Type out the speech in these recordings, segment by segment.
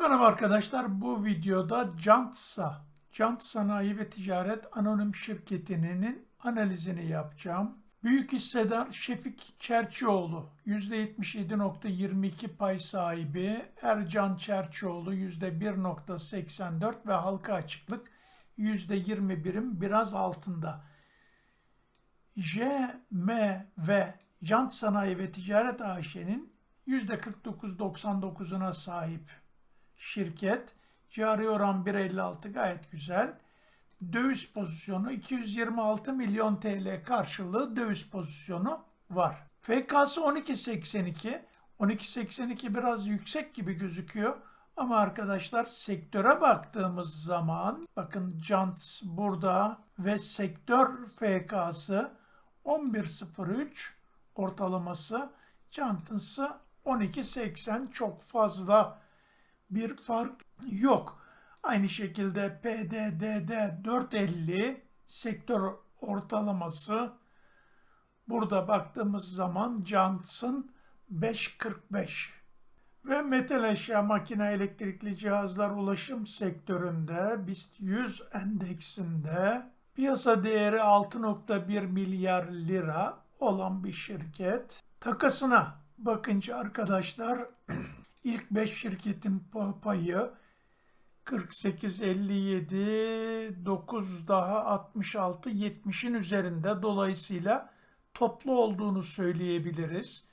Merhaba arkadaşlar. Bu videoda Jantsa, Jant Sanayi ve Ticaret Anonim Şirketi'nin analizini yapacağım. Büyük hissedar Şefik Çerçioğlu %77.22 pay sahibi, Ercan Çerçioğlu %1.84 ve halka açıklık %20 birim biraz altında. JMV Jant Sanayi ve Ticaret AŞ'nin %49.99'una sahip şirket. Cari oran 1.56 gayet güzel. Döviz pozisyonu 226 milyon TL karşılığı döviz pozisyonu var. FK'sı 12.82. 12.82 biraz yüksek gibi gözüküyor. Ama arkadaşlar sektöre baktığımız zaman bakın Jants burada ve sektör FK'sı 11.03 ortalaması Jants'ı 12.80 çok fazla bir fark yok. Aynı şekilde PDD'de 450 sektör ortalaması burada baktığımız zaman Jants'ın 5.45 ve metal eşya makine elektrikli cihazlar ulaşım sektöründe BIST 100 endeksinde piyasa değeri 6.1 milyar lira olan bir şirket. Takasına bakınca arkadaşlar ilk 5 şirketin payı 48, 57, 9 daha 66, 70'in üzerinde dolayısıyla toplu olduğunu söyleyebiliriz.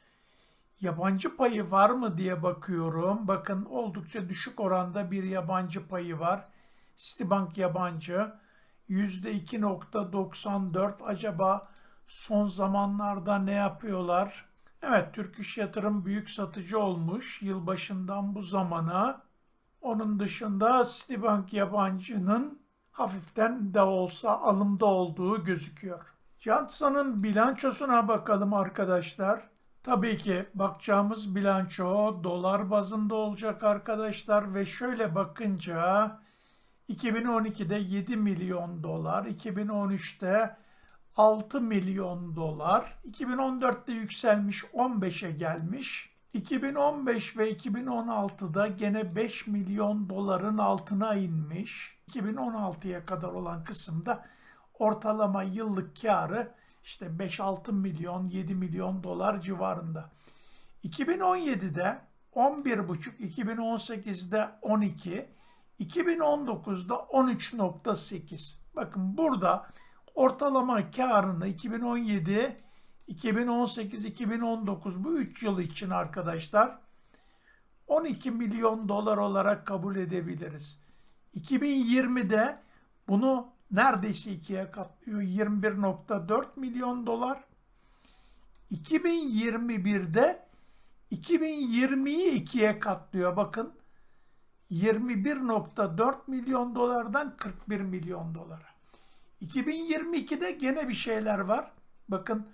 Yabancı payı var mı diye bakıyorum. Bakın oldukça düşük oranda bir yabancı payı var. Citibank yabancı %2.94 acaba son zamanlarda ne yapıyorlar? Evet Türk İş Yatırım büyük satıcı olmuş yılbaşından bu zamana. Onun dışında Citibank yabancının hafiften de olsa alımda olduğu gözüküyor. Jantsa'nın bilançosuna bakalım arkadaşlar. Tabii ki bakacağımız bilanço dolar bazında olacak arkadaşlar ve şöyle bakınca 2012'de 7 milyon dolar, 2013'te 6 milyon dolar, 2014'te yükselmiş 15'e gelmiş. 2015 ve 2016'da gene 5 milyon doların altına inmiş. 2016'ya kadar olan kısımda ortalama yıllık karı işte 5-6 milyon 7 milyon dolar civarında. 2017'de 11,5, 2018'de 12, 2019'da 13.8. Bakın burada ortalama karını 2017, 2018, 2019 bu 3 yıl için arkadaşlar 12 milyon dolar olarak kabul edebiliriz. 2020'de bunu neredeyse ikiye katlıyor. 21.4 milyon dolar. 2021'de 2020'yi ikiye katlıyor. Bakın 21.4 milyon dolardan 41 milyon dolara. 2022'de gene bir şeyler var. Bakın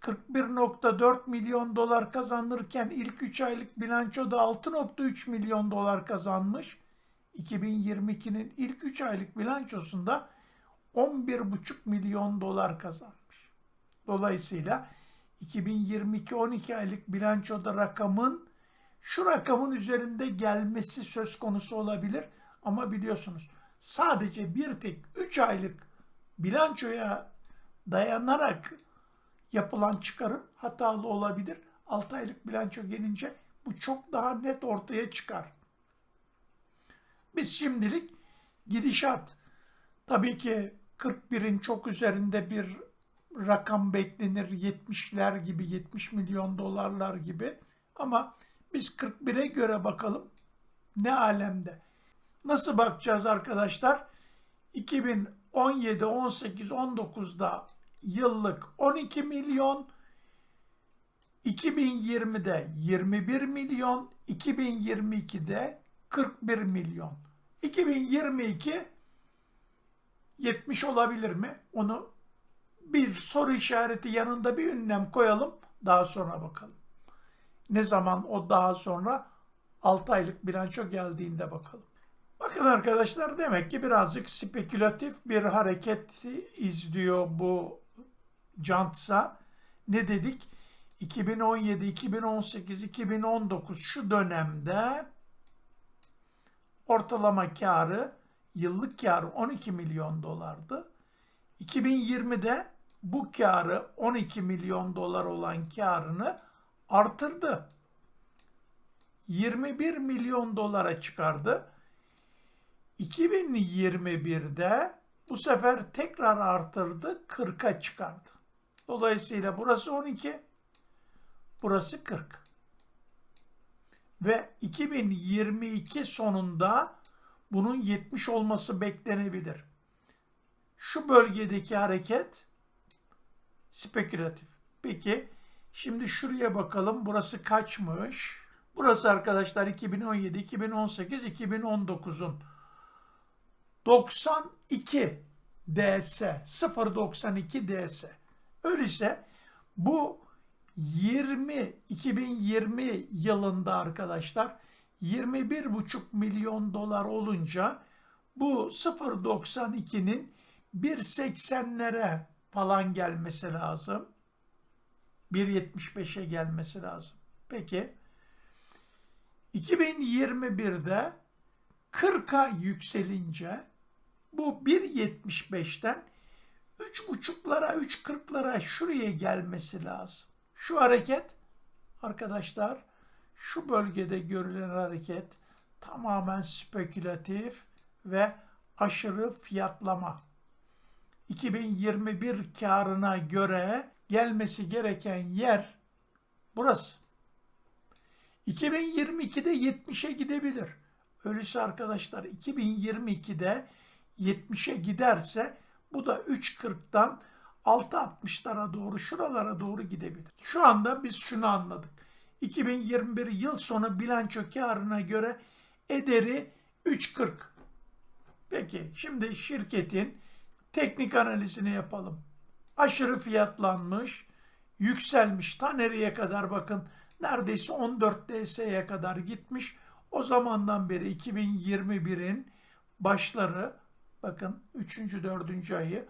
41.4 milyon dolar kazanırken ilk 3 aylık bilançoda 6.3 milyon dolar kazanmış. 2022'nin ilk 3 aylık bilançosunda 11,5 milyon dolar kazanmış. Dolayısıyla 2022 12 aylık bilançoda rakamın şu rakamın üzerinde gelmesi söz konusu olabilir ama biliyorsunuz sadece bir tek 3 aylık bilançoya dayanarak yapılan çıkarım hatalı olabilir. 6 aylık bilanço gelince bu çok daha net ortaya çıkar. Biz şimdilik gidişat tabii ki 41'in çok üzerinde bir rakam beklenir 70'ler gibi 70 milyon dolarlar gibi ama biz 41'e göre bakalım ne alemde. Nasıl bakacağız arkadaşlar? 2017, 18, 19'da yıllık 12 milyon, 2020'de 21 milyon, 2022'de 41 milyon. 2022 70 olabilir mi? Onu bir soru işareti yanında bir ünlem koyalım. Daha sonra bakalım. Ne zaman o daha sonra 6 aylık bilanço geldiğinde bakalım. Bakın arkadaşlar demek ki birazcık spekülatif bir hareket izliyor bu Jantsa. Ne dedik? 2017, 2018, 2019 şu dönemde ortalama karı, yıllık karı 12 milyon dolardı. 2020'de bu karı 12 milyon dolar olan karını artırdı. 21 milyon dolara çıkardı. 2021'de bu sefer tekrar artırdı, 40'a çıkardı. Dolayısıyla burası 12, burası 40. Ve 2022 sonunda bunun 70 olması beklenebilir. Şu bölgedeki hareket spekülatif. Peki şimdi şuraya bakalım. Burası kaçmış? Burası arkadaşlar 2017, 2018, 2019'un 92 DS, 0.92 DS. Öyleyse bu 20 2020 yılında arkadaşlar 21,5 milyon dolar olunca bu 0.92'nin 1.80'lere falan gelmesi lazım. 1.75'e gelmesi lazım. Peki 2021'de 40'a yükselince bu 1.75'ten 3.5'lara 3.40'lara şuraya gelmesi lazım. Şu hareket arkadaşlar şu bölgede görülen hareket tamamen spekülatif ve aşırı fiyatlama. 2021 karına göre gelmesi gereken yer burası. 2022'de 70'e gidebilir. Öyleyse arkadaşlar 2022'de 70'e giderse bu da 3.40'dan 6.60'lara doğru şuralara doğru gidebilir. Şu anda biz şunu anladık. 2021 yıl sonu bilanço karına göre ederi 3.40. Peki şimdi şirketin teknik analizini yapalım. Aşırı fiyatlanmış, yükselmiş. Ta nereye kadar bakın neredeyse 14 DS'ye kadar gitmiş. O zamandan beri 2021'in başları bakın 3. 4. ayı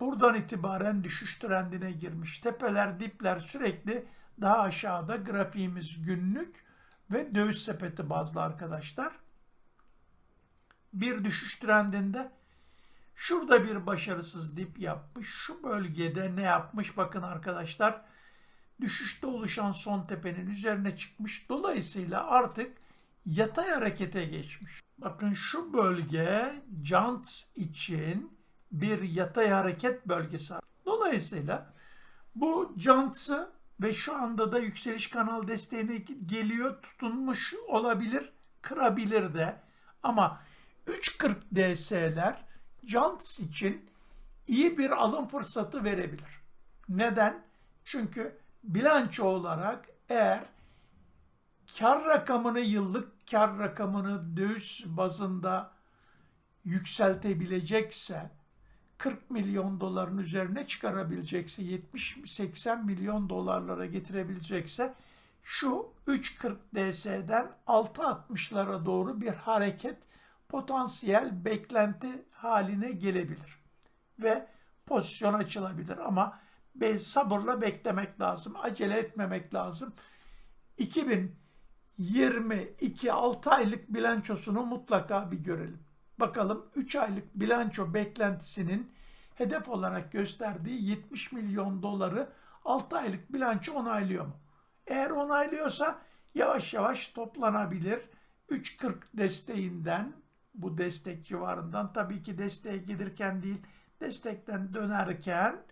buradan itibaren düşüş trendine girmiş. Tepeler dipler sürekli daha aşağıda grafiğimiz günlük ve döviz sepeti bazlı arkadaşlar. Bir düşüş trendinde şurada bir başarısız dip yapmış. Şu bölgede ne yapmış bakın arkadaşlar. Düşüşte oluşan son tepenin üzerine çıkmış. Dolayısıyla artık yatay harekete geçmiş. Bakın şu bölge Jants için bir yatay hareket bölgesi. Dolayısıyla bu Jants'ı ve şu anda da yükseliş kanal desteğine geliyor tutunmuş olabilir, kırabilir de. Ama 3.40 DS'ler Jants için iyi bir alım fırsatı verebilir. Neden? Çünkü bilanço olarak eğer kar rakamını yıllık kar rakamını döviz bazında yükseltebilecekse 40 milyon doların üzerine çıkarabilecekse 70-80 milyon dolarlara getirebilecekse şu 3.40 DS'den 6.60'lara doğru bir hareket potansiyel beklenti haline gelebilir. Ve pozisyon açılabilir ama sabırla beklemek lazım. Acele etmemek lazım. 2022 6 aylık bilançosunu mutlaka bir görelim. Bakalım 3 aylık bilanço beklentisinin hedef olarak gösterdiği 70 milyon doları 6 aylık bilanço onaylıyor mu? Eğer onaylıyorsa yavaş yavaş toplanabilir. 3.40 desteğinden bu destek civarından tabii ki desteğe gelirken değil destekten dönerken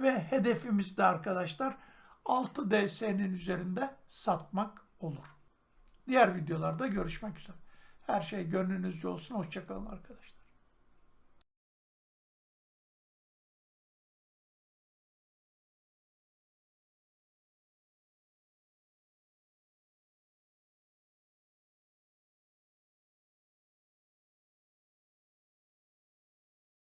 ve hedefimiz de arkadaşlar 6 DS'nin üzerinde satmak olur. Diğer videolarda görüşmek üzere. Her şey gönlünüzce olsun. Hoşçakalın arkadaşlar.